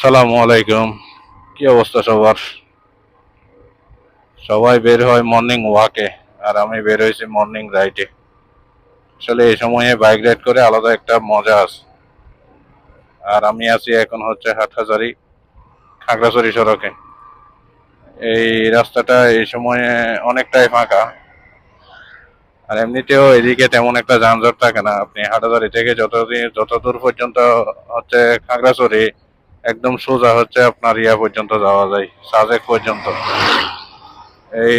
সালামু আলাইকুম। কি অবস্থা সবার? সবাই বের হয় মর্নিং ওয়াকে আর আমি বের হয়েছি মর্নিং রাইডে আসলে এই সময়ে বাইক রাইড করে আলাদা একটা মজা আছে। আর আমি আছি এখন হচ্ছে হাটহাজারি, খাগড়াছড়ি সড়কে। এই রাস্তাটা এই সময়ে অনেকটাই ফাঁকা। আর এমনিতেও এদিকে তেমন একটা যানজট থাকে না। আপনি হাটাজারি থেকে যতদিন যত দূর পর্যন্ত হচ্ছে খাগড়াছড়ি একদম সোজা হচ্ছে আপনার ইয়া পর্যন্ত যাওয়া যায়, সাজেক পর্যন্ত। এই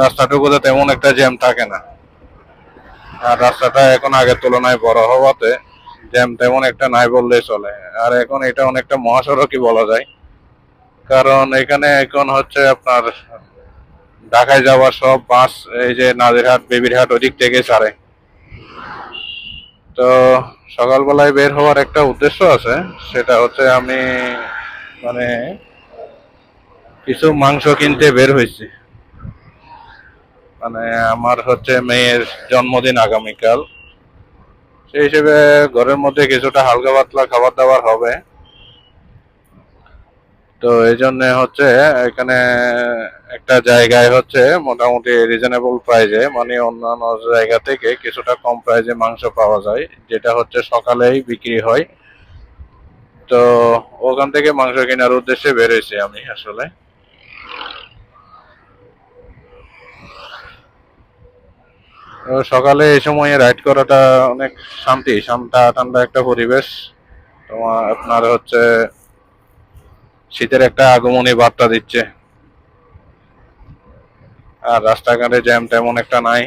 রাস্তাটুকুতে তেমন একটা জ্যাম থাকে না। আর রাস্তাটা এখন আগের তুলনায় বড় হওয়াতে জ্যাম তেমন একটা নাই বললেই চলে। আর এখন এটা অনেকটা মহাসড়কই বলা যায়। কারণ এখানে এখন হচ্ছে আপনার ঢাকায় যাওয়ার সব বাস, এই যে নাজিরহাট, বেবিরহাট ওদিক থেকে ছাড়ে। তো সকালবেলায় বের হওয়ার একটা উদ্দেশ্য আছে। সেটা হচ্ছে আমি মানে কিছু মাংস কিনতে বের হয়েছি। মানে আমার হচ্ছে মেয়ের জন্মদিন আগামীকাল। সেই হিসেবে ঘরের মধ্যে কিছুটা হালকা পাতলা খাবার দাবার হবে। তো এই জন্য হচ্ছে এখানে একটা জায়গায় হচ্ছে মোটামুটি রিজনেবল প্রাইজে মানে অন্যান্য জায়গা থেকে কিছুটা কম প্রাইজে মাংস পাওয়া যায়, যেটা হচ্ছে সকালেই বিক্রি হয়। তো ওখান থেকে মাংস কেনার উদ্দেশ্যে বেরোইছি আমি আসলে। সকালে এই সময়ে রাইড করাটা অনেক শান্তি, শান্তা, ঠান্ডা একটা পরিবেশ। তোমার, আপনার হচ্ছে শীতের একটা আগমনী বার্তা দিচ্ছে। আর রাস্তাঘাটে জ্যাম তেমন একটা নাই।